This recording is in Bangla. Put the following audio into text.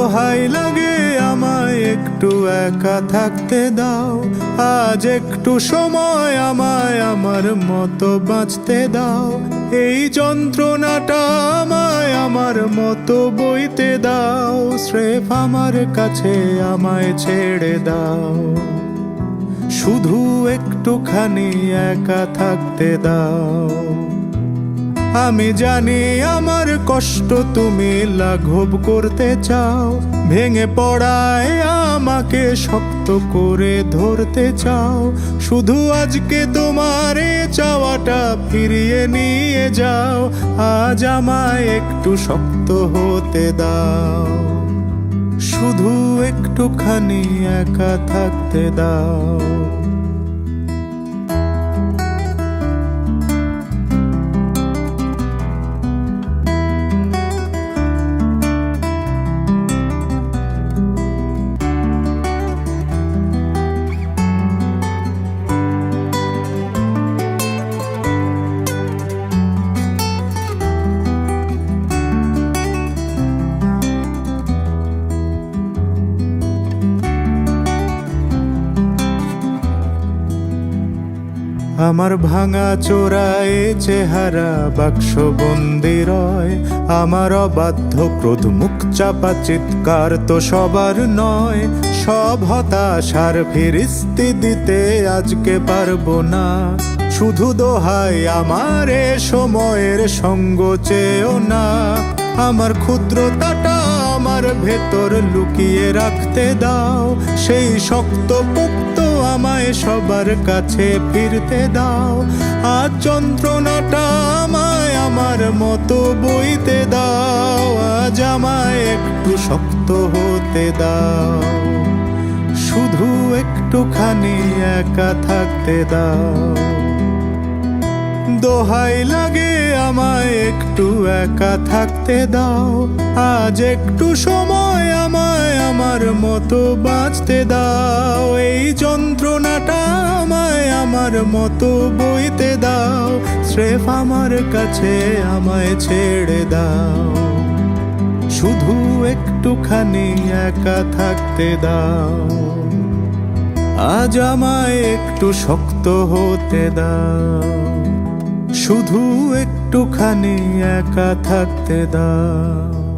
দোহাই লাগে আমায় একটু একা থাকতে দাও। আজ একটু সময় আমায় আমার মতো বাঁচতে দাও। এই যন্ত্রণাটা আমায় আমার মতো বইতে দাও। স্রেফ আমার কাছে আমায় ছেড়ে দাও। শুধু একটুখানি একা থাকতে দাও। আমি জানি আমার কষ্ট তুমি লাঘব করতে চাও, ভেঙে পড়ায় আমাকে শক্ত করে ধরতে চাও। শুধু আজকে তোমার চাওয়াটা ফিরিয়ে নিয়ে যাও, আজ আমায় একটু শক্ত হতে দাও। শুধু একটুখানি একা থাকতে দাও। আমার ভাঙা চোরায় চেহারা বাক্স রয়। আমার অবাধ্য ক্রোধ মুখ চাপা চিৎকার তো সবার নয়। সব হতাশার ফিরিস্তি দিতে আজকে পারব না। শুধু দোহাই আমার এ সময়ের সঙ্গ চেয়েও না। আমার ক্ষুদ্রতাটা আমার ভেতর লুকিয়ে রাখতে দাও। সেই শক্ত পোক্ত আমায় সবার কাছে ফিরতে দাও। আজ যন্ত্রণাটা আমায় আমার মতো বইতে দাও। আজ আমায় একটু শক্ত হতে দাও। শুধু একটুখানি একা থাকতে দাও। দোহাই লাগে আমায় একটু একা থাকতে দাও। আজ একটু সময় আমায় আমার মতো বাঁচতে দাও। এই যন্ত্রণাটা আমায় আমার মতো বইতে দাও। স্রেফ আমার কাছে আমায় ছেড়ে দাও। শুধু একটুখানি একা থাকতে দাও। আজ আমায় একটু শক্ত হতে দাও। শুধু একটুখানি একা থাকতে দাও।